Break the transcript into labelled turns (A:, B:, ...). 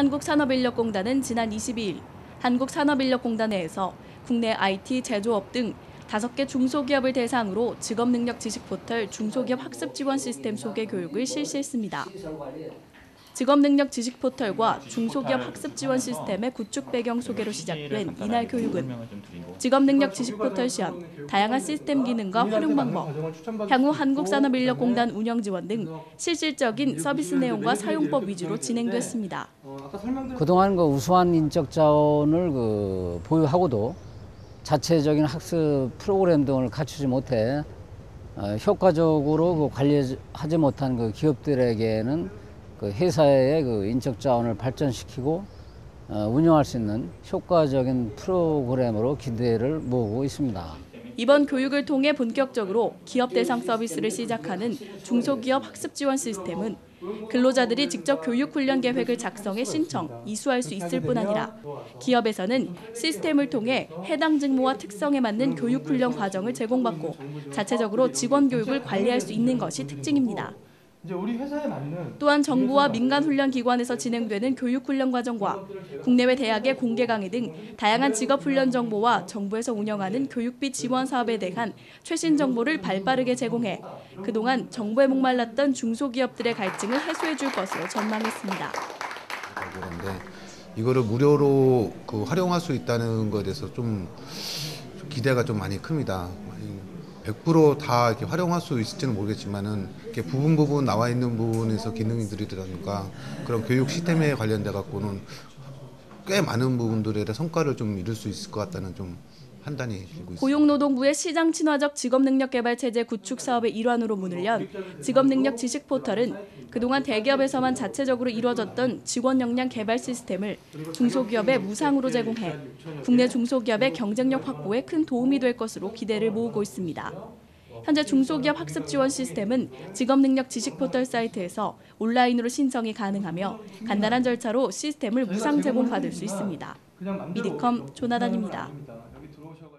A: 한국산업인력공단은 지난 22일 한국산업인력공단내에서 국내 IT 제조업 등 5개 중소기업을 대상으로 직업능력 지식 포털 중소기업 학습 지원 시스템 소개 교육을 실시했습니다. 직업능력 지식 포털과 중소기업 학습 지원 시스템의 구축 배경 소개로 시작된 이날 교육은 직업능력 지식 포털 시연, 다양한 시스템 기능과 활용 방법, 향후 한국산업인력공단 운영 지원 등 실질적인 서비스 내용과 사용법 위주로 진행됐습니다.
B: 그동안 그 우수한 인적 자원을 그 보유하고도 자체적인 학습 프로그램 등을 갖추지 못해 어, 효과적으로 그 관리하지 못한 그 기업들에게는 그 회사의 그 인적 자원을 발전시키고 어, 운영할 수 있는 효과적인 프로그램으로 기대를 모으고 있습니다.
A: 이번 교육을 통해 본격적으로 기업 대상 서비스를 시작하는 중소기업 학습 지원 시스템은 근로자들이 직접 교육 훈련 계획을 작성해 신청, 이수할 수 있을 뿐 아니라 기업에서는 시스템을 통해 해당 직무와 특성에 맞는 교육 훈련 과정을 제공받고 자체적으로 직원 교육을 관리할 수 있는 것이 특징입니다. 또한 정부와 민간 훈련 기관에서 진행되는 교육 훈련 과정과 국내외 대학의 공개 강의 등 다양한 직업 훈련 정보와 정부에서 운영하는 교육비 지원 사업에 대한 최신 정보를 발빠르게 제공해 그동안 정보에 목말랐던 중소기업들의 갈증을 해소해 줄 것으로 전망했습니다.
C: 그런데 이거를 무료로 그 활용할 수 있다는 것에 대해서 좀, 좀 기대가 좀 많이 큽니다. 100%다 이렇게 활용할 수 있을지는 모르겠지만은 이렇게 부분 부분 나와 있는 부분에서 기능들이라든가 그런 교육 시스템에 관련돼 갖고는 꽤 많은 부분들에 성과를 좀 이룰 수 있을 것 같다는 좀 판단이 들고 있습니다.
A: 고용노동부의 시장 친화적 직업능력 개발 체제 구축 사업의 일환으로 문을 연 직업능력 지식 포털은 그동안 대기업에서만 자체적으로 이루어졌던 직원 역량 개발 시스템을 중소기업에 무상으로 제공해 국내 중소기업의 경쟁력 확보에 큰 도움이 될 것으로 기대를 모으고 있습니다. 현재 중소기업 학습 지원 시스템은 직업능력 지식 포털 사이트에서 온라인으로 신청이 가능하며 간단한 절차로 시스템을 무상 제공받을 수 있습니다. 미디컴 조나단입니다.
D: 들어오셔가지고.